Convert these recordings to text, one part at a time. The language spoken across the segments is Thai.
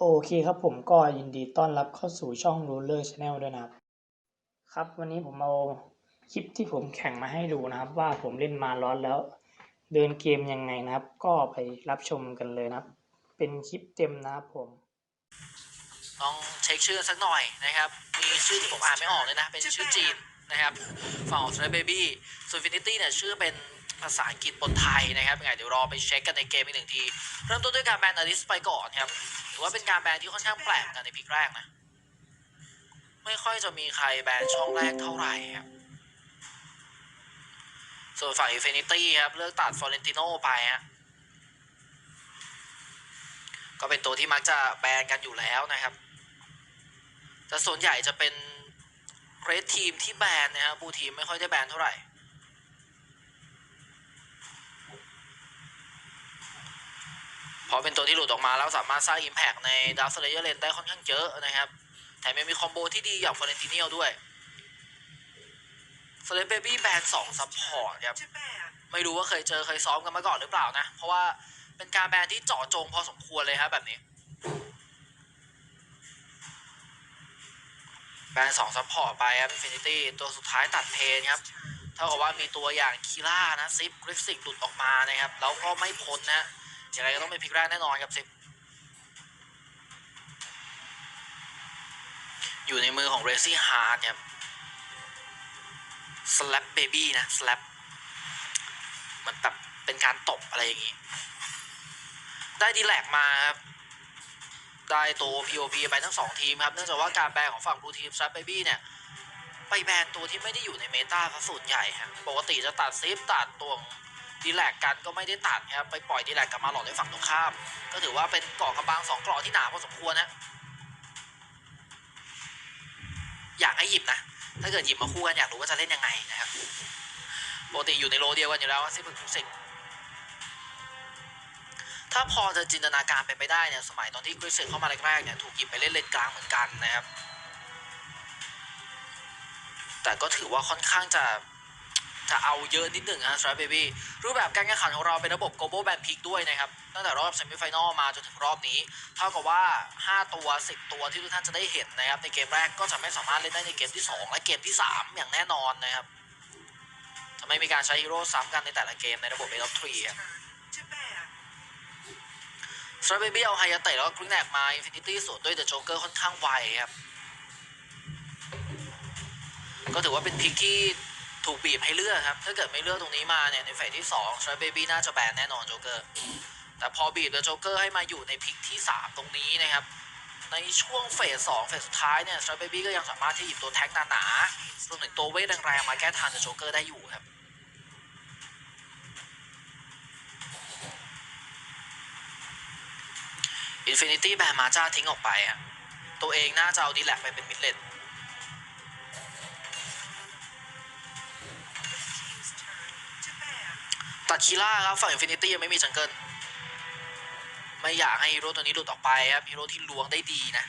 โอเคครับผมก็ยินดีต้อนรับเข้าสู่ช่อง Ruler Channel ด้วยนะครับ ครับวันนี้ผมเอาคลิปที่ผมแข่งมาให้ดูนะครับ ว่าผมเล่นมาร้อนแล้ว เดินเกมยังไงนะครับ ก็ไปรับชมกันเลยนะครับ เป็นคลิปเต็มนะครับผมลองเช็คชื่อสักหน่อยนะครับ มีชื่อที่ผมอ่านไม่ออกเลยนะ เป็นชื่อจีนนะครับฝั่งของ Stray Baby ส่วน Infinity เนี่ยชื่อเป็น ภาษาอังกฤษบนไทยนะครับยังไงเดี๋ยวรอไปเช็คกันในเกมอีกหนึ่งที เริ่มต้นด้วยการแบนอลิสไปก่อนครับถือว่าเป็นการแบนที่ค่อนข้างแปลกกันในพิกแรกนะ ไม่ค่อยจะมีใครแบนช่องแรกเท่าไหร่ครับส่วนฝั่ง Infinity ครับ เลือกตัดฟอเรนติโนไปฮะก็เป็นตัวที่มักจะแบนกันอยู่แล้วนะครับ แต่ส่วนใหญ่จะเป็นเรดทีมที่แบนนะครับบูทีมไม่ค่อยได้แบนเท่าไหร่ เพราะเป็นตัวที่หลุดออกมาแล้วสามารถสร้าง Impact ในดาวสเลเยอร์เลนได้ค่อนข้างเยอะนะครับ แถมยังมีคอมโบที่ดีอย่างฟอร์เรนติเนียลด้วยสเลปเบบี้แบนสองซัพพอร์ตครับ ไม่รู้ว่าเคยเจอเคยซ้อมกันมาก่อนหรือเปล่านะ เพราะว่าเป็นการแบนที่เจาะจงพอสมควรเลยครับแบบนี้แบนสองซัพพอร์ตไปครับ Infinity ตัวสุดท้ายตัดเพนครับ เท่ากับว่ามีตัวอย่างคีล่านะซิปกริฟสิกหลุดออกมานะครับ แล้วก็ไม่พ้นนะ ยังไงก็ต้องเป็นพิกแรกแน่นอนครับซิปอยู่ในมือของเรซี่ฮาร์ดครับ slap baby นะ slap มันแบบเป็นการตบอะไรอย่างงี้ ได้ดีแลกมาครับได้ตัว POP ไปทั้งสองทีมครับ เนื่องจากว่าการแบนของฝั่ง Blue Team Slap Baby เนี่ย ไปแบนตัวที่ไม่ได้อยู่ในเมตาซะส่วนใหญ่ฮะปกติจะตัดซิฟตัดตัว ดีแลกกันก็ไม่ได้ตัดครับไปปล่อยดีแลกกลับมาหลอดในฝั่งตรงข้าม ก็ถือว่าเป็นเกาะกำบังสองเกราะที่หนาพอสมควรนะอยากให้หยิบนะถ้าเกิดหยิบมาคู่กันอยากรู้ว่าจะเล่นยังไงนะครับปกติอยู่ในโลเดียวกันอยู่แล้วซิฟกับสิกถ้าพอจะจินตนาการเป็นไปได้เนี่ยสมัยตอนที่กริสเซนเข้ามาแรกๆเนี่ยถูกหยิบไปเล่นเลนกลางเหมือนกันนะครับ แต่ก็ถือว่าค่อนข้างจะ จะเอาเยอะนิดหนึ่งนะสไตรเบบี้รูปแบบการแข่งขันของเราเป็นระบบ global band pick ด้วยนะครับ ตั้งแต่รอบ semi final มาจนถึงรอบนี้ เท่ากับว่า 5 ตัว 10 ตัวที่ทุกท่านจะได้เห็นนะครับ ในเกมแรกก็จะไม่สามารถเล่นได้ในเกมที่ 2 และเกมที่ 3 อย่างแน่นอนนะครับจะไม่มีการใช้ฮีโร่ซ้ำกันในแต่ละเกมในระบบ Best of 3ครับสไตรเบบี้เอาไฮยาเตะแล้วก็กริงแนกมา Infinity สวนด้วยเดอะโจ๊กเกอร์ค่อนข้างไวครับก็ถือว่าเป็นพิกที่ ถูกบีบให้เลือกครับ ถ้าเกิดไม่เลือกตรงนี้มาเนี่ยในเฟสที่2 s t r a เบบี้น่าจะแบนแน่นอนโจ๊กเกอร์ แต่พอบีบแล้วโจ๊กเกอร์ให้มาอยู่ในพิกที่ 3 ตรงนี้นะครับ ในช่วงเฟส2เฟสสุดท้ายเนี่ย s t r a เบบี้ก็ยังสามารถที่หยิบตัวแท็กหนาๆรวมถึงตัวเวทแรงๆมาแก้ทางกับโจ๊กเกอร์ได้อยู่ครับอินฟินิตี้แบนมาจ้าทิ้งออกไปอะตัวเองน่าจะเอาดีแลกไปเป็นมิดเลน ตัดคีล่าครับฝั่งอินฟินิตี้ยังไม่มีจังเกิลไม่อยากให้ฮีโร่ตัวนี้หลุดออกไปครับฮีโร่ที่ล้วงได้ดีนะ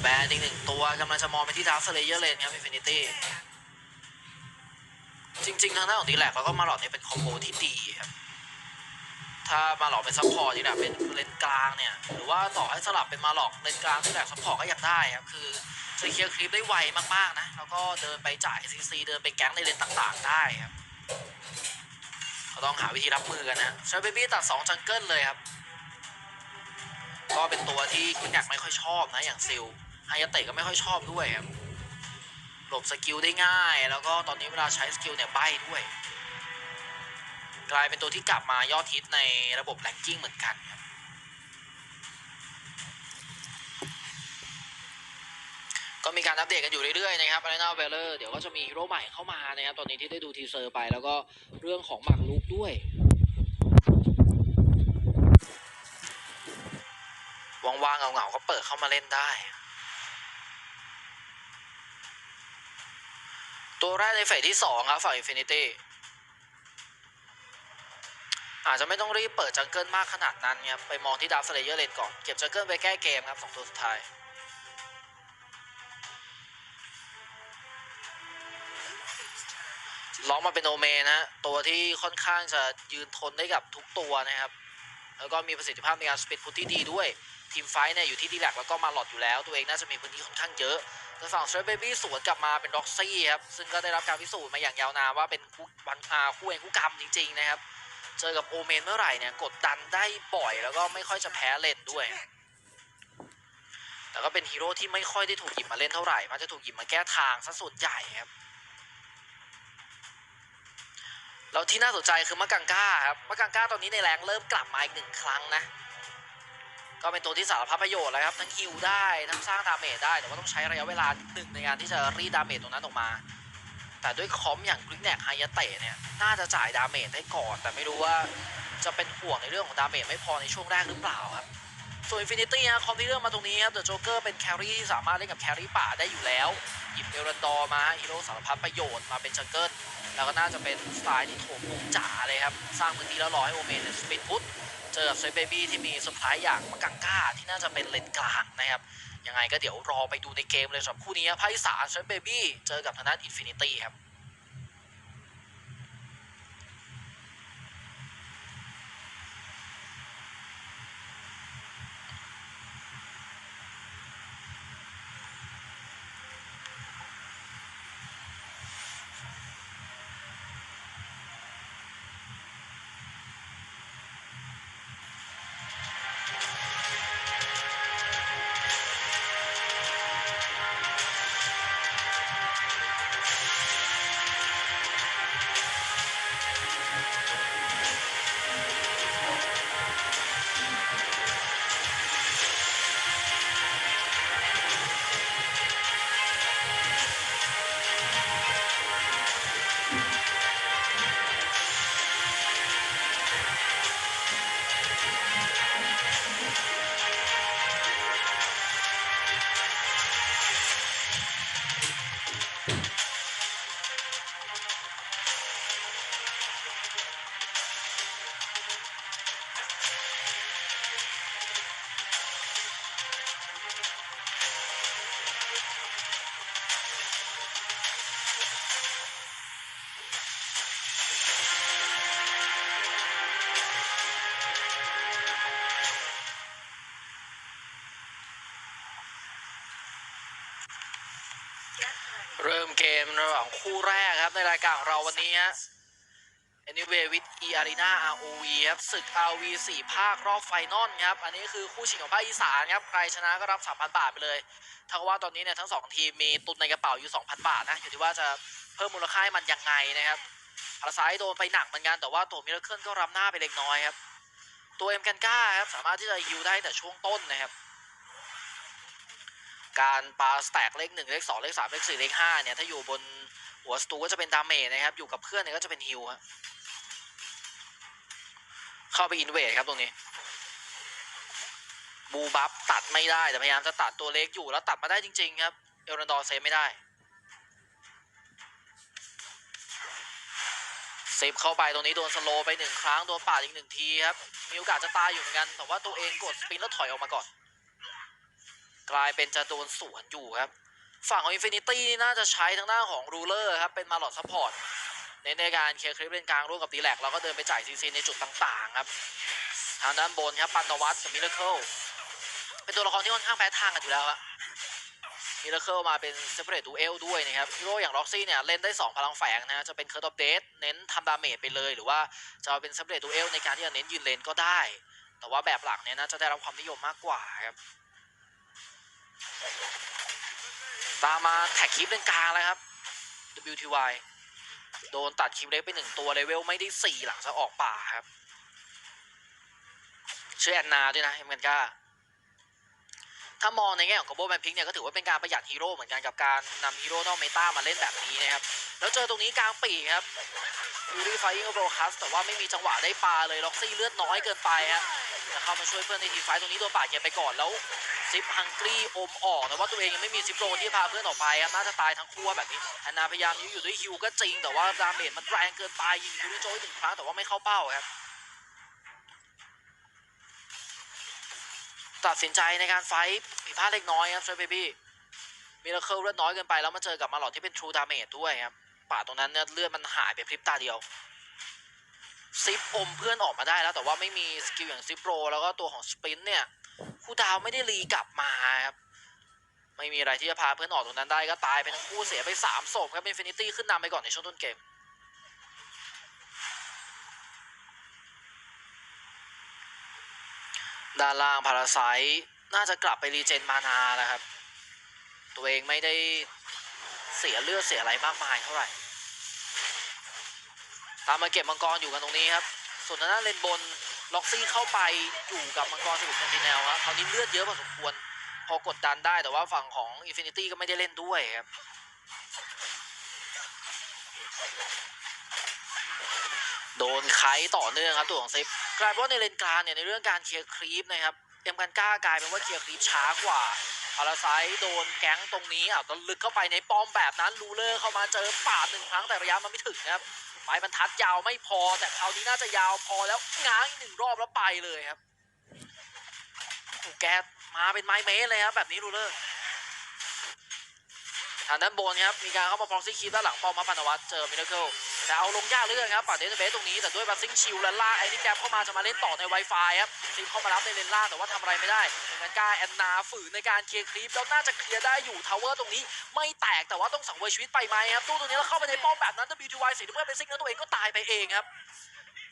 แบนอีกหนึ่งตัวกำลังจะมองไปที่ดาวสเลเยอร์เลนครับอินฟินิตี้จริง ๆ ทางด้านของดีแลกแล้วก็มาหลอดเนี่ยเป็นคอมโบที่ดีครับถ้ามาหลอกเป็นซัพพอร์ตที่แบบเป็นเลนกลางเนี่ย หรือว่าต่อให้สลับเป็นมาหลอกเลนกลางที่แบบซัพพอร์ตก็ยังได้ครับ คือ จะเคลียร์คลิปได้ไวมากๆนะ แล้วก็เดินไปจ่ายซีซีเดินไปแก๊งในเลนต่างๆ ได้ครับก็ต้องหาวิธีรับมือกันนะชาเบบี้ตัด2จังเกิลเลยครับ ก็เป็นตัวที่คุณอยากไม่ค่อยชอบนะอย่างซิลไฮยาเตะก็ไม่ค่อยชอบด้วยครับ หลบสกิลได้ง่าย แล้วก็ตอนนี้เวลาใช้สกิลเนี่ยใบ้ด้วย กลายเป็นตัวที่กลับมายอดฮิตในระบบแรงกิ้งเหมือนกันครับ ก็มีการอัปเดตกันอยู่เรื่อยๆนะครับ Arena v a l o r เดี๋ยวก็จะมีฮีโร่ใหม่เข้ามานะครับ ตอนนี้ที่ได้ดูทีเซอร์ไปแล้วก็เรื่องของหมากรุกด้วยว่างๆเหงาๆก็เปิดเข้ามาเล่นได้ ตัวแรกในเฟสที่ 2 ครับฝั่ง Infinity อาจจะไม่ต้องรีบเปิดจังเกิลมากขนาดนั้นครับ ไปมองที่ดาวสเลเยอร์เลนก่อน เก็บจังเกิลไปแก้เกมครับสองตัวสุดท้าย ล็อกมาเป็นโอเมนะตัวที่ค่อนข้างจะยืนทนได้กับทุกตัวนะครับ แล้วก็มีประสิทธิภาพในการสปีดพุทที่ดีด้วยทีมไฟท์เนี่ยอยู่ที่ดีแลกแล้วก็มาหลอดอยู่แล้ว ตัวเองน่าจะมีพื้นที่ค่อนข้างเยอะแต่ฝั่งสเตรเบบี้สวนกลับมาเป็นร็อกซี่ครับซึ่งก็ได้รับการพิสูจน์มาอย่างยาวนานว่าเป็นคู่วันอาคู่เองคู่กรรมจริงๆนะครับเจอกับโอเมนเมื่อไหร่เนี่ยกดดันได้บ่อยแล้วก็ไม่ค่อยจะแพ้เลนด้วยแต่ก็เป็นฮีโร่ที่ไม่ค่อยได้ถูกหยิบมาเล่นเท่าไหร่มันจะถูกหยิบมาแก้ทางซะส่วนใหญ่ครับ แล้วที่น่าสนใจคือมะกังก้าครับมะกังก้าตอนนี้ในแรงเริ่มกลับมาอีกหนึ่งครั้งนะ ก็เป็นตัวที่สารพัดประโยชน์เลยครับ ทั้งฮิลได้ทั้งสร้างดาเมจได้ แต่ว่าต้องใช้ระยะเวลาหนึ่งในการที่จะรีดดาเมจตรงนั้นออกมา แต่ด้วยคอมอย่างกริกแนกไฮยาเตะเนี่ยน่าจะจ่ายดาเมจได้ก่อน แต่ไม่รู้ว่าจะเป็นห่วงในเรื่องของดาเมจไม่พอในช่วงแรกหรือเปล่าครับส่วนอินฟินิตี้ฮะคอมที่เลือกมาตรงนี้ครับเดอะโจ๊กเกอร์เป็นแครี่ที่สามารถเล่นกับแครี่ป่าได้อยู่แล้ว หยิบเอรันดอร์มาฮีโร่สารพัดประโยชน์มาเป็นจังเกิล แล้วก็น่าจะเป็นสไตล์ที่โถมมุมจ๋าเลยครับ สร้างพื้นที่แล้วรอให้โอเมนสปินพุทเจอกับเซฟเบบี้ที่มีสไพรส์อย่างมะกังก้าที่น่าจะเป็นเลนกลางนะครับ ยังไงก็เดี๋ยวรอไปดูในเกมเลยสำหรับคู่นี้ภาคอีสานเซฟเบบี้เจอกับทางด้านอินฟินิตี้ครับ เริ่มเกมระหว่างคู่แรกครับในรายการของเราวันนี้ฮะ Anyway with E Arena ROV ครับศึก ROV 4 ภาครอบไฟนอลครับ อันนี้คือคู่ชิงของภาคอีสานครับ ใครชนะก็รับ 3,000 บาทไปเลยถ้าว่าตอนนี้เนี่ยทั้ง 2 ทีมมีตุนในกระเป๋าอยู่ 2,000 บาทนะ อยู่ที่ว่าจะเพิ่มมูลค่าให้มันยังไงนะครับอาซ้ายโดนไปหนักเหมือนกัน แต่ว่าตัวมิราเคิลก็รับหน้าไปเล็กน้อยครับ ตัวเอ็มกันก้าครับสามารถที่จะฮิวได้แต่ช่วงต้นนะครับ การปาสแต็กเลขหนึ่งเลขสองเลขสามเลขสี่เลขห้าเนี่ย ถ้าอยู่บนหัวสตูก็จะเป็นดาเมจนะครับ อยู่กับเพื่อนเนี่ยก็จะเป็นฮิลฮะเข้าไปอินเวดครับตรงนี้บูบัฟตัดไม่ได้ แต่พยายามจะตัดตัวเล็กอยู่แล้วตัดมาได้จริง ๆ ครับ เอลรันดอร์เซฟไม่ได้เซฟเข้าไปตรงนี้โดนสโลไปหนึ่งครั้งโดนปาดอีกหนึ่งทีครับ มีโอกาสจะตายอยู่เหมือนกัน แต่ว่าตัวเองกดสปินแล้วถอยออกมาก่อน กลายเป็นจะโดนสวนอยู่ครับ ฝั่งของ Infinity นี่น่าจะใช้ทางด้าของรูเลอร์ครับ เป็นมาหลอดซัพพอร์ตในในการเคลียร์คลิปเลนกลางร่วมกับดีแลกแล้วก็เดินไปจ่ายซีซีในจุดต่างๆครับ ทางด้านบนครับปันนวัตกับมิราเคิลเป็นตัวละครที่ค่อนข้างแพ้ทางกันอยู่แล้วอะมิราเคิลมาเป็นเซปเรตดูเอลด้วยนะครับฮีโร่อย่างล็อกซี่เนี่ยเล่นได้ 2 พลังแฝงนะจะเป็นเคิร์ดออฟเดสเน้นทำดาเมจไปเลย หรือว่าจะเป็นเซปเรตดูเอลในการที่จะเน้นยืนเลนก็ได้ แต่ว่าแบบหลักเนี่ยน่าจะได้รับความนิยมมากกว่าครับ ตามมาแท็กคลิปเลนกลางแล้วครับ WTY โดนตัดคลิปเล็กไปหนึ่งตัวเลเวลไม่ได้สี่หลังจะออกป่าครับ ชื่อแอนนาด้วยนะเอ็มกันก้า ถ้ามองในแง่ของคอมโบแมนพิกเนี่ยก็ถือว่าเป็นการประหยัดฮีโร่เหมือนกันกับการนำฮีโร่นอกเมตามาเล่นแบบนี้นะครับแล้วเจอตรงนี้กลางปีครับยูริไฟยิงโบคัสแต่ว่าไม่มีจังหวะได้ปลาเลยล็อกซี่เลือดน้อยเกินไปฮะจะเข้ามาช่วยเพื่อนในทีไฟต์ตรงนี้โดนปาเก็บไปก่อนแล้วซิปฮังกี้อมออกแต่ว่าตัวเองยังไม่มีซิปโรนที่พาเพื่อนออกไปครับน่าจะตายทั้งคู่แบบนี้แอนนาพยายามยื้ออยู่ด้วยฮิวก็จริง แต่ว่าดาเมจมันแรงเกินไปยิงยูริโจยหนึ่งครั้งแต่ว่าไม่เข้าเป้าครับ ตัดสินใจในการไฟผิดพลาดเล็กน้อยครับเซอร์เบบี้มิราเคิลเลือดน้อยเกินไปแล้วมาเจอกับมาหลอดที่เป็นทรูดาเมจด้วยครับป่าตรงนั้นเนี่ยเลือดมันหายไปพริบตาเดียวซิปอมเพื่อนออกมาได้แล้ว แต่ว่าไม่มีสกิลอย่างซิปโรแล้วก็ตัวของสปรินต์เนี่ยคู่ดาวไม่ได้รีกลับมาครับไม่มีอะไรที่จะพาเพื่อนออกตรงนั้นได้ก็ตายไปทั้งคู่เสียไป3ศพครับอินฟินิตี้ขึ้นนำไปก่อนในช่วงต้นเกม ด้านล่างพาราไซน่าจะกลับไปรีเจนมานาแล้วครับ ตัวเองไม่ได้เสียเลือดเสียอะไรมากมายเท่าไหร่ ตามมาเก็บมังกรอยู่กันตรงนี้ครับ ส่วนด้านเลนบนล็อกซี่เข้าไปอยู่กับมังกรสมุทรเซนติเนลครับคราวนี้เลือดเยอะพอสมควร พอกดดันได้แต่ว่าฝั่งของ Infinity ก็ไม่ได้เล่นด้วยครับโดนไคต่อเนื่องครับตัวของซิป กลายเป็นว่าในเลนกลางเนี่ยในเรื่องการเคลียร์ครีปนะครับเอ็มกันกล้ากลายเป็นว่าเคลียร์ครีปช้ากว่าพาราไซโดนแก๊งตรงนี้อะก็ลึกเข้าไปในป้อมแบบนั้นลูเลอร์เข้ามาเจอปาดหนึ่งครั้งแต่ระยะมันไม่ถึงครับไม้บรรทัดยาวไม่พอ แต่คราวนี้น่าจะยาวพอแล้วง้างอีกหนึ่งรอบแล้วไปเลยครับโอ้แกมาเป็นไม้เมตรเลยครับแบบนี้ลูเลอร์ ทางด้านบนครับมีการเข้ามาพร็อกซี่คีด้านหลังป้อมมาปานวัตเจอมิราเคิลแต่เอาลงยากเหลยครับปัดเดนเบสตรงนี้แต่ด้วยบัสซิงชิลและล่าไอ้นี่แกเข้ามาจะมาเล่นต่อใน Wi-Fi ครับซิมเข้ามารับในเลนล่าแต่ว่าทำอะไรไม่ได้ดังนั้นกาแอนนาฝืนในการเคลียร์คลิปแล้วน่าจะเคลียร์ได้อยู่ทาวเวอร์ตรงนี้ไม่แตกแต่ว่าต้องสังเวยชีวิตไปไหมครับตู้ตรงนี้แล้วเข้าไปในป้อมแบบนั้น WTY เสียด้วยเป็นซิงแล้วตัวเองก็ตายไปเองครับ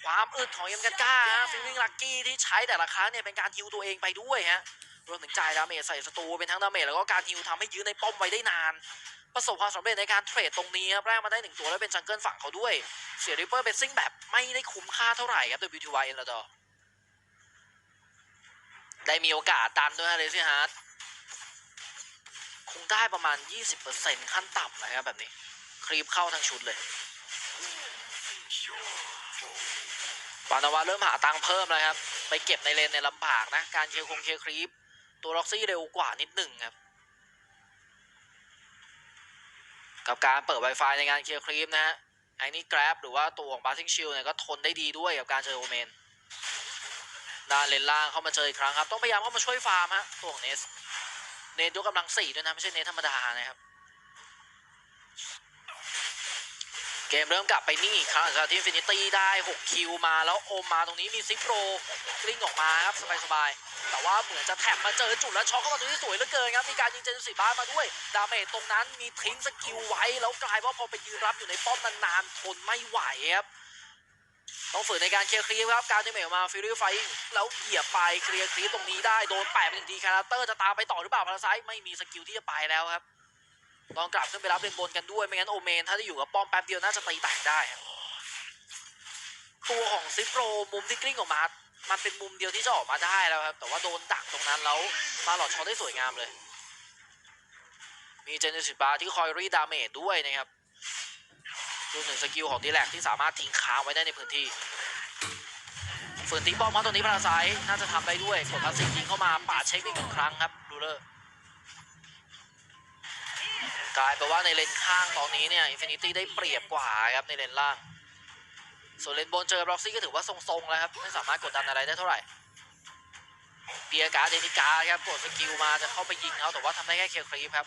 ความอึดของเอ็มกันก้าฟิลลิ่งลักกี้ที่ใช้แต่ละครั้งเนี่ยเป็นการฮิวตัวเองไปด้วยฮะ รวมถึงจ่ายดาเมจใส่ศัตรูเป็นทั้งดาเมจแล้วก็การฮิวทำให้ยื้อในป้อมไว้ได้นาน ประสบความสำเร็จในการเทรดตรงนี้ครับแรกมาได้หนึ่งตัวแล้วเป็นจังเกิลฝั่งเขาด้วย เสียริปเปอร์เป็นซิ่งแบบไม่ได้คุ้มค่าเท่าไหร่ครับ WTY เอ็นละดอได้มีโอกาสดันด้วยฮะเลซี่ฮาร์ดคงได้ประมาณ 20%ขั้นต่ำนะครับแบบนี้ ครีปเข้าทั้งชุดเลยปานาวาเริ่มหาตังค์เพิ่มแล้วครับ ไปเก็บในเลนในลำบากนะ การเคลียร์คงเคลียร์ครีป ตัวล็อกซี่เร็วกว่านิดหนึ่งครับ กับการเปิด Wi-Fi ในการเคลียร์ครีมนะฮะไอ้นี่แกร็บหรือว่าตัวของ b a s ซิงชิลเนี่ยก็ทนได้ดีด้วยกับการเจอโอเมนด้านเลนล่างเข้ามาเจออีกครั้งครับ ต้องพยายามเข้ามาช่วยฟาร์มฮะตัวของเนส เนสยกกำลังสี่ด้วยนะ ไม่ใช่เนสธรรมดานะครับ เกมเริ่มกลับไปนิ่งอีกครั้งหลังจากที่ฟินิตี้ได้ 6 คิวมาแล้วโอมมาตรงนี้มีซิปโรกลิ้งออกมาครับสบายๆแต่ว่าเหมือนจะแท็บมาเจอจุดแล้วช็อกเข้ามาตรงนี้สวยเหลือเกินครับมีการยิงเจนสิบ้านมาด้วย ดาเมจตรงนั้นมีทิ้งสกิลไว้ แล้วกลายว่าพอไปยืนรับอยู่ในป้อมนานๆทนไม่ไหวครับต้องฝืนในการเคลียร์คลีปครับการที่เมลมาฟิลิปไฟแล้วเหยียบไปเคลียร์คลีปตรงนี้ได้โดนแปะไปหนึ่งทีคาราเตอร์จะตามไปต่อหรือเปล่าพาราไซต์ไม่มีสกิลที่จะไปแล้วครับ ต้องกลับขึ้นไปรับเลนบนกันด้วย ไม่งั้นโอเมนถ้าได้อยู่กับป้อมแป๊บเดียวน่าจะตีแตกได้ครับตัวของซิปโรมุมที่กลิ้งออกมา มันเป็นมุมเดียวที่จะออกมาได้แล้วครับ แต่ว่าโดนดักตรงนั้นแล้วมาหลอดช็อตได้สวยงามเลย มีเจนสิบาที่คอยรีดาเมจด้วยนะครับรวมถึงสกิลของดีแลกที่สามารถทิ้งค้างไว้ได้ในพื้นที่ฝืนตีป้อมมาตรงนี้พาราไซน่าจะทำได้ด้วยกดพาสซีฟยิงเข้ามาปาดเช็คอีกหนึ่งครั้งครับดูเลอร์ กลายเป็นว่าในเลนข้างตอนนี้เนี่ยอินฟินิตี้ได้เปรียบกว่าครับในเลนล่าง ส่วนเลนบนเจอบล็อกซี่ก็ถือว่าทรงๆแล้วครับไม่สามารถกดดันอะไรได้เท่าไหร่เปียกาเดนิกาครับกดสกิลมาจะเข้าไปยิงเขาแต่ว่าทำได้แค่เคลียร์ครีปครับ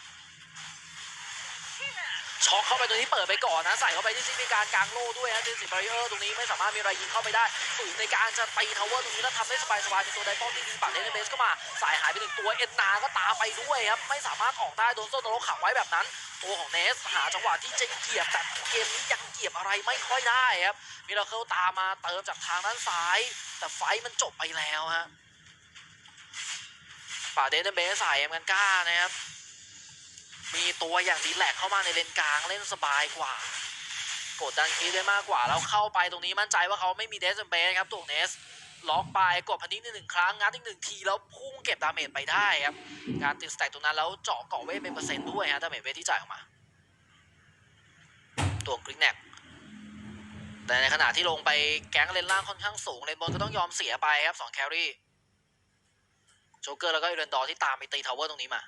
ช็อกเข้าไปตรงนี้เปิดไปก่อนนะใส่เข้าไปที่ซิมีการกลางโล่ด้วยฮะเจนสิบาริเออร์ตรงนี้ไม่สามารถมีอะไรยิงเข้าไปได้ฝืนในการจะตีทาวเวอร์ตรงนี้แล้วทำได้สบายๆเป็นตัวไดป้อมที่ยิงปัดเดนเบสก็มาสายหายไปหนึ่งตัวเอ็นนาก็ตามไปด้วยครับไม่สามารถออกได้โดนโซนโนโรขังไว้แบบนั้น ตัวของเนสหาจังหวะที่จะเหยียบแต่เกมนี้ยังเหยียบอะไรไม่ค่อยได้ครับมิราเคิลตามมาเติมจากทางด้านซ้าย แต่ไฟมันจบไปแล้วฮะป่าเดนเบสใส่เอ็มกันก้านะครับ มีตัวอย่างดีแลกเข้ามาในเลนกลางเล่นสบายกว่า กดดันคีได้มากกว่า แล้วเข้าไปตรงนี้มั่นใจว่าเขาไม่มีเดสเบสครับตัวเนสล็อกไปกดพันนิดหนึ่งครั้งงัดอีกหนึ่งทีแล้วพุ่งเก็บดาเมจไปได้ครับการติดสแต็กตรงนั้นแล้วเจาะเกาะเวทเป็นเปอร์เซ็นต์ด้วยฮะดาเมจเวทที่จ่ายออกมา ตัวกริกแนกแต่ในขณะที่ลงไปแก๊งเลนล่างค่อนข้างสูงเลนบนก็ต้องยอมเสียไปครับสองแครี่โจเกอร์แล้วก็เอเรนดอร์ที่ตามไปตีทาวเวอร์ตรงนี้มา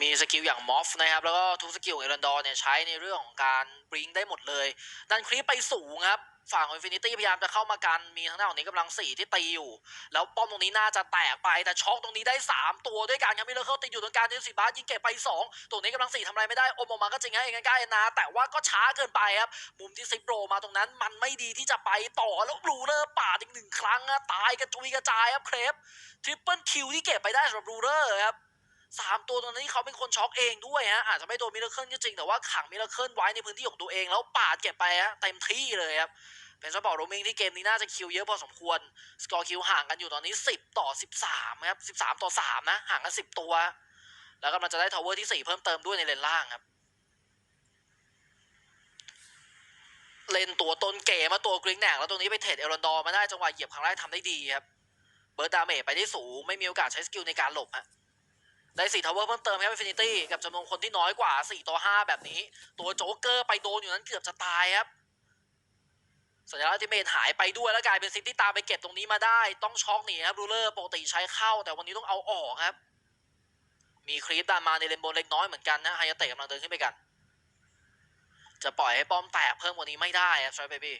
มีสกิลอย่างมอฟนะครับ แล้วก็ทุกสกิลของเอรันดอร์เนี่ยใช้ในเรื่องของการบริงได้หมดเลย ดันครีปไปสูงครับ ฝั่งของอินฟินิตี้พยายามจะเข้ามากัน มีทางด้านของนี้กำลังสี่ที่ตีอยู่ แล้วป้อมตรงนี้น่าจะแตกไป แต่ช็อกตรงนี้ได้ 3 ตัวด้วยกันครับมิเลอร์เคิลติดอยู่ตรงกลางเจนสิบาสยิงเก็บไป 2 ตรงนี้กำลังสี่ทำอะไรไม่ได้อมออกมาก็จริงฮะเองใกล้ๆนะแต่ว่าก็ช้าเกินไปครับ มุมที่ซิปโรมาตรงนั้นมันไม่ดีที่จะไปต่อแล้วบลูเลอร์ปาดอีกหนึ่งครั้งอะตายกระจุยกระจายครับเครปทริปเปิลคิวที่เก็บไปได้สำหรับบลูเลอร์ครับ สามตัวตรงนี้เขาเป็นคนช็อกเองด้วยฮะอาจจะไม่โดนมิเลอร์เคิลก็จริง แต่ว่าขังมิเลเคิลไว้ในพื้นที่ของตัวเองแล้วปาดเก็บไปฮะเต็มที่เลยครับเป็นสปอร์ตโรมิงที่เกมนี้น่าจะคิวเยอะพอสมควร สกอร์คิวห่างกันอยู่ตอนนี้ 10 ต่อ 13ครับ13 ต่อ 3 นะ ห่างกัน 10 ตัว แล้วกำลังจะได้ทาวเวอร์ที่ 4 เพิ่มเติมด้วยในเลนล่างครับ เลนตัวต้นเกมมาตัวกริงแหนกแล้วตรงนี้ไปเทรดเอรอนดอร์มาได้จังหวะเหยียบครั้งแรกทำได้ดีครับ เบิร์ดดาเมจไปได้สูง ไม่มีโอกาสใช้สกิลในการหลบฮะ ได้4ทาวเวอร์เพิ่มเติมครับอินฟินิตี้กับจำนวนคนที่น้อยกว่า4ต่อ5แบบนี้ ตัวโจ๊กเกอร์ไปโดนอยู่นั้นเกือบจะตายครับสัญลักษณ์อัลติเมทหายไปด้วยแล้วกลายเป็นซิกที่ตามไปเก็บตรงนี้มาได้ ต้องช็อกหนีครับรูเลอร์ปกติใช้เข้า แต่วันนี้ต้องเอาออกครับ มีครีปตามมาในเลนโบนเล็กน้อยเหมือนกันนะไฮยาเตะกำลังเดินขึ้นไปกัน จะปล่อยให้ป้อมแตกเพิ่มกว่านี้ไม่ได้ครับชอยเบบี้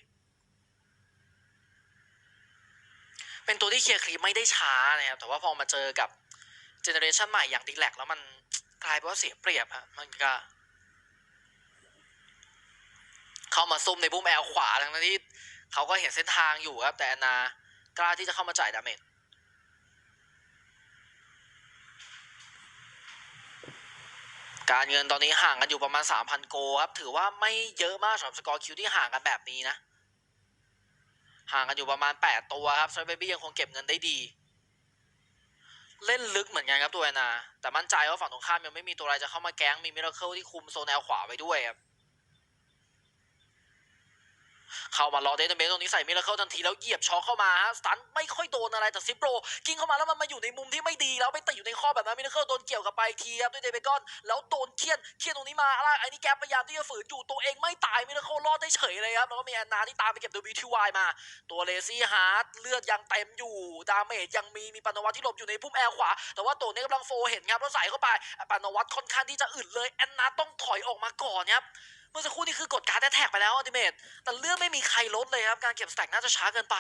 เป็นตัวที่เคลียร์ครีปไม่ได้ช้านะครับแต่ว่าพอมาเจอกับ เจเนอเรชันใหม่อย่างดีแลกแล้วมันกลายเป็นว่าเสียเปรียบฮะมันก็ เข้ามาซุ่มในบุ้มแอลขวาทั้งนั้นที่เขาก็เห็นเส้นทางอยู่ครับ แต่อนนากล้าที่จะเข้ามาจ่ายดาเมจการเงินตอนนี้ห่างกันอยู่ประมาณ 3,000 โกครับ ถือว่าไม่เยอะมากสำหรับสกอร์คิวที่ห่างกันแบบนี้นะ ห่างกันอยู่ประมาณ 8 ตัวครับซอยเบบี้ยังคงเก็บเงินได้ดี เล่นลึกเหมือนกันครับตัวแอนนา แต่มั่นใจว่าฝั่งตรงข้ามยังไม่มีตัวอะไรจะเข้ามาแก๊งมีมิราเคิลที่คุมโซนแนวขวาไว้ด้วยครับ เข้ามารอเดนเบสตรงนี้ใส่มิราเคิลทันทีแล้วเหยียบช็อคเข้ามาฮะสตันไม่ค่อยโดนอะไรแต่ซิปโรกิ้งเข้ามาแล้วมันมาอยู่ในมุมที่ไม่ดีแล้วไปติดอยู่ในข้อแบบนั้นมิราเคิลโดนเกี่ยวกับไปทีครับด้วยเดเบกอนแล้วโดนเคียนเคียนตรงนี้มาอะไรไอ้นี่แกพยายามที่จะฝืนอยู่ตัวเองไม่ตายมิราเคิลรอดได้เฉยเลยครับแล้วก็มีแอนนาที่ตามไปเก็บ WTY มา ตัวเลซี่ฮาร์ดเลือดยังเต็มอยู่ดาเมจยังมีมีปานวัตที่หลบอยู่ในพุ่มแอลขวา แต่ว่าตัวนี้กำลังโฟเห็นครับแล้วใส่เข้าไปปานวัตค่อนข้างที่จะอึดเลยแอนนาต้องถอยออกมาก่อนครับ เมื่อสักครู่นี้คือกดการ์ดแท็กไปแล้วอัลติเมทแต่เลือดไม่มีใครลดเลยครับ การเก็บสแต็กน่าจะช้าเกินไป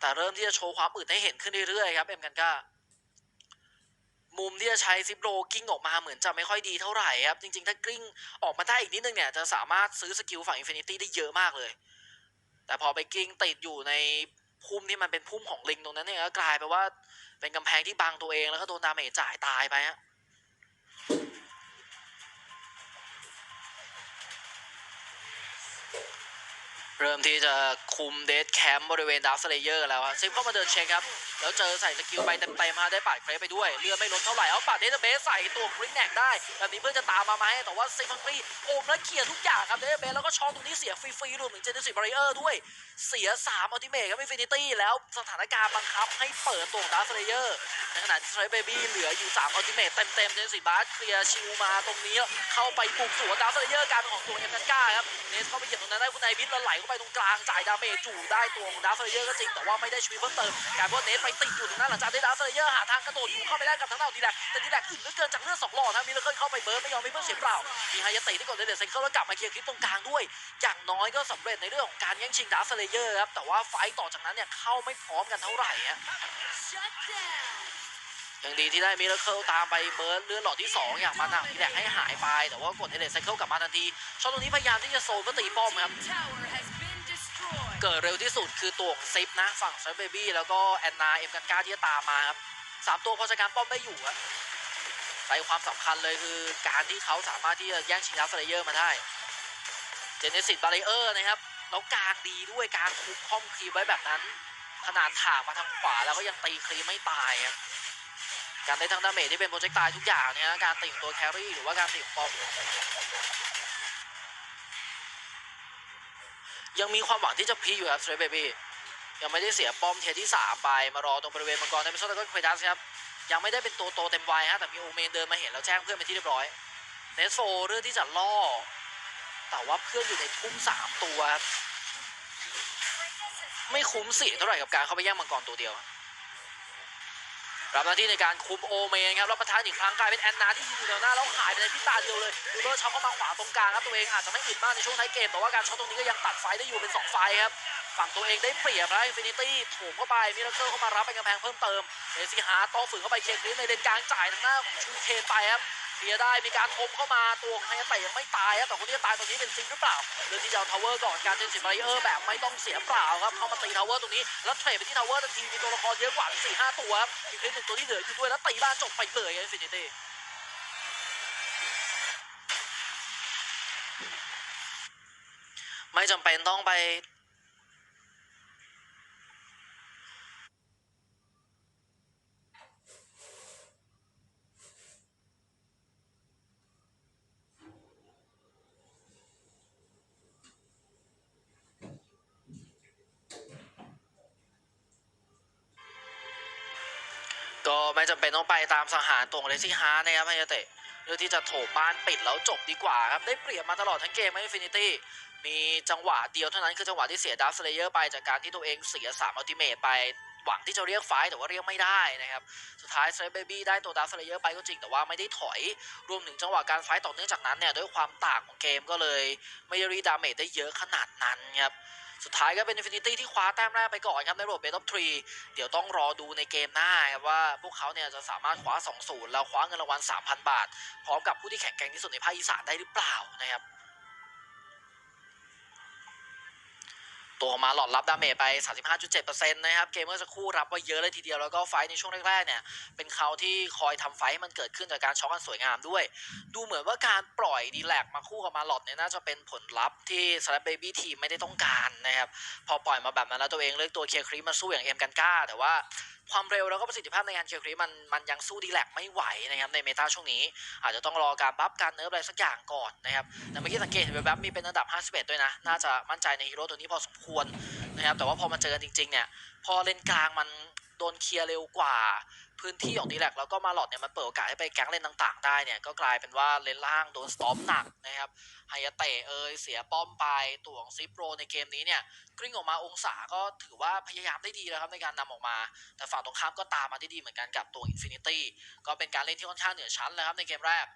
แต่เริ่มที่จะโชว์ความอึดให้เห็นขึ้นเรื่อยๆครับเอ็มกันก้ามุมที่จะใช้ซิปโรกิ้งออกมาเหมือนจะไม่ค่อยดีเท่าไหร่ครับ จริงๆ ถ้ากลิ้งออกมาได้อีกนิดนึงเนี่ย จะสามารถซื้อสกิลฝั่งอินฟินิตี้ได้เยอะมากเลย แต่พอไปกิ้งติดอยู่ในพุ่มที่มันเป็นพุ่มของลิงตรงนั้นเนี่ยก็กลายไปนว่าเป็นกำแพงที่บังตัวเองแล้วก็โดนดาเมจจ่ายตายไปฮะ เริ่มที่จะคุมเดทแคมป์บริเวณดาวสเลเยอร์แล้วครับซิมเข้ามาเดินเช็คครับ แล้วเจอใส่สกิลไปเต็มๆมาได้ปาดเครไปด้วย เลือดไม่ลดเท่าไหร่ เอาปาดเดทเบสใส่ตัวกริกแนกได้ แบบนี้เพื่อนจะตามมาไหมแต่ว่าซิฟังฟรีโอมและเคลียร์ทุกอย่างครับเดทเบสแล้วก็ช็อตตรงนี้เสียฟรีๆรวมถึงเจนนิสิบาริเออร์ด้วย เสีย3อัลติเมทครับอินฟินิตี้แล้วสถานการณ์บังคับให้เปิดตัวดาวสเลเยอร์ในขณะที่ไทรเบบี้เหลืออยู่3อัลติเมทเต็มๆเจนนิสิบาสเคลียร์ชิวมาตรงนี้เข้าไปบุกสวนดาวสเลเยอร์กายเป็นของตัวเอ็มกัก้าครับเนสเข้าไปเหยียบตรงนั้นได้คุณนายวิทแล้วไหลเข้าไปตรงกลางจ่ายดาเมจจู่ได้ตัวของดาวสเลเยอร์ก็จริงแต่ว่าไม่ได้ชีวิตเพิ่มเติมกลายเป็นว่าเนสไปติดอยู่ตรงนั้นหลังจากได้ดาวสเลเยอร์หาทางกระโดดอยู่เข้าไปได้กับทางด้านดีแลกแต่ดีแลกอึดเหลือเกินจากเลือดสองหลอดนะมีเลเคิลเข้าไปเบิร์ดไม่ยอมให้เพื่อนเสียเปล่ามีไฮยาเตะที่กดเดเดเซนเคิลแล้วกลับมาเคลียร์คลิปตรงกลางด้วย อย่างน้อยก็สำเร็จในเรื่องของการแย่งชิงดาร์สเลเยอร์ครับแต่ว่าไฟต์ต่อจากนั้นเนี่ยเข้าไม่พร้อมกันเท่าไหร่ฮะ ยังดีที่ได้มิราเคิลตามไปเบิร์ดเลื่อนหลอดที่ 2 อย่างมาหนักที่แดกให้หายไป แต่ว่ากดเอเลนไซเคิลกลับมาทันทีช็อตตรงนี้พยายามที่จะโซนเพื่อตีป้อมครับเกิดเร็วที่สุดคือตัวของซิปนะฝั่งไซเบบี้แล้วก็แอนนาเอ็มกันก้าที่จะตามมาครับสามตัวพอจัดการป้อมไม่อยู่อะใจความสำคัญเลยคือการที่เขาสามารถที่จะแย่งชิงดาร์สเลเยอร์มาได้เจเนซิสบาริเออร์นะครับแล้วกลางดีด้วยการคุมค่อมครีมไว้แบบนั้น ขนาดถากมาทางขวาแล้วก็ยังตีครีมไม่ตายครับ การได้ทั้งดาเมจที่เป็นโปรเจกต์ตายทุกอย่างเนี่ยนะการตีของตัวแครี่หรือว่าการตีของปอมยังมีความหวังที่จะพีอยู่ครับสเตรเบบี้ยังไม่ได้เสียป้อมเทที่3ไปมารอตรงบริเวณมังกรในมิโซตก็ควยดัสครับยังไม่ได้เป็นตัวโตเต็มวัยฮะแต่มีโอเมนเดินมาเห็นแล้วแจ้งเพื่อนไปที่เรียบร้อยเนสโฟเรื่องที่จะล่อ แต่ว่าเพื่อนอยู่ในทุ่มสามตัวครับไม่คุ้มเสียเท่าไหร่กับการเข้าไปแย่งมังกรตัวเดียว รับหน้าที่ในการคุมโอเมนครับรับประทานอีกครั้งกลายเป็นแอนนาที่ยืนอยู่แถวหน้าแล้วหายไปในพิตาเดียวเลยดูเลอร์ช็อตเข้ามาขวาตรงกลางครับตัวเองอาจจะไม่อึดมากในช่วงท้ายเกมแต่ว่าการช็อตตรงนี้ก็ยังตัดไฟได้อยู่เป็นสองไฟครับฝั่งตัวเองได้เปรียบนะอินฟินิตี้โถมเข้าไปมิราเคิลเข้ามารับเป็นกำแพงเพิ่มเติมเอซีฮาร์ต้องฝืนเข้าไปเคลียร์คลิปในเลนกลางจ่ายทางหน้าของชูเคนไปครับ เคลียร์ได้มีการทมเข้ามาตัวของไฮยาเตะยังไม่ตายครับแต่คนที่จะตายตรงนี้เป็นซิงหรือเปล่าเรื่องที่จะเอาทาวเวอร์ก่อนการเจนสิบไบเออร์แบบไม่ต้องเสียเปล่าครับเข้ามาตีทาวเวอร์ตรงนี้แล้วเทรดไปที่ทาวเวอร์ทันทีมีตัวละครเยอะกว่าสี่ห้าตัวครับอีกคลิปหนึ่งตัวที่เหลืออยู่ด้วยแล้วตีบ้านจบไปเลยอินฟินิตี้ไม่จำเป็นต้องไป ก็ ไม่จำเป็นต้องไปตามสังหารตัวของเลซี่ฮาร์นะครับให้เตะเพื่อที่จะโถบ้านปิดแล้วจบดีกว่าครับได้เปรียบมาตลอดทั้งเกมไม่ฟินิตี้มีจังหวะเดียวเท่านั้นคือจังหวะที่เสียดัฟสเลเยอร์ไปจากการที่ตัวเองเสีย3อัลติเมทไปหวังที่จะเรียกไฟแต่ว่าเรียกไม่ได้นะครับ สุดท้ายเซเลเบบี้ได้ตัวดัฟสเลเยอร์ไปก็จริงแต่ว่าไม่ได้ถอย รวมถึงจังหวะการไฟต่อเนื่องจากนั้นเนี่ยด้วยความต่างของเกมก็เลย ไม่ได้รีดาเมจได้เยอะขนาดนั้นครับ สุดท้ายก็เป็นอินฟินิตี้ที่คว้าแต้มแรกไปก่อนครับในรอบเบทออฟทรีเดี๋ยวต้องรอดูในเกมหน้าครับว่าพวกเขาเนี่ยจะสามารถคว้า 2-0 แล้วคว้าเงินรางวัล 3,000 บาท พร้อมกับผู้ที่แข็งแกร่งที่สุดในภาคอีสานได้หรือเปล่านะครับ ตัวมาหลอดรับดาเมจไป 35.7%นะครับ เกมเมื่อสักครู่รับว่าเยอะเลยทีเดียว แล้วก็ไฟในช่วงแรกๆเนี่ย เป็นเขาที่คอยทำไฟให้มันเกิดขึ้นจากการช็อกกันสวยงามด้วย ดูเหมือนว่าการปล่อยดีแลกมาคู่กับมาหลอดเนี่ยน่าจะเป็นผลลัพธ์ที่สแลปเบบี้ทีมไม่ได้ต้องการนะครับ พอปล่อยมาแบบนั้นแล้วตัวเองเลือกตัวเคลียร์ครีมมาสู้อย่างเอ็มกันก้า แต่ว่า ความเร็วแล้วก็ประสิทธิภาพในการเคลียร์ครีมันมันยังสู้ดีแลกไม่ไหวนะครับในเมตาช่วงนี้ อาจจะต้องรอการบัฟการเนิร์ฟอะไรสักอย่างก่อนนะครับแต่เมื่อกี้สังเกตเห็นแบบมีเป็นอันดับ 51 ด้วยนะ น่าจะมั่นใจในฮีโร่ตัวนี้พอสมควรนะครับแต่ว่าพอมาเจอกันจริงๆเนี่ยพอเลนกลางมันโดนเคลียร์เร็วกว่า พื้นที่ของดีแลกแล้วก็มาหลอดเนี่ยมันเปิดโอกาสให้ไปแก๊งเลนต่างๆ ได้เนี่ยก็กลายเป็นว่าเลนล่างโดนสตอมหนักนะครับไฮยาเตะเอยเสียป้อมไปตัวของซิปโรในเกมนี้เนี่ยกริ้งออกมาองศาก็ถือว่าพยายามได้ดีแล้วครับในการนำออกมา แต่ฝั่งตรงข้ามก็ตามมาได้ดีเหมือนกันกับตัวอินฟินิตี้ก็เป็นการเล่นที่ค่อนข้างเหนือชั้นเลยครับในเกมแรก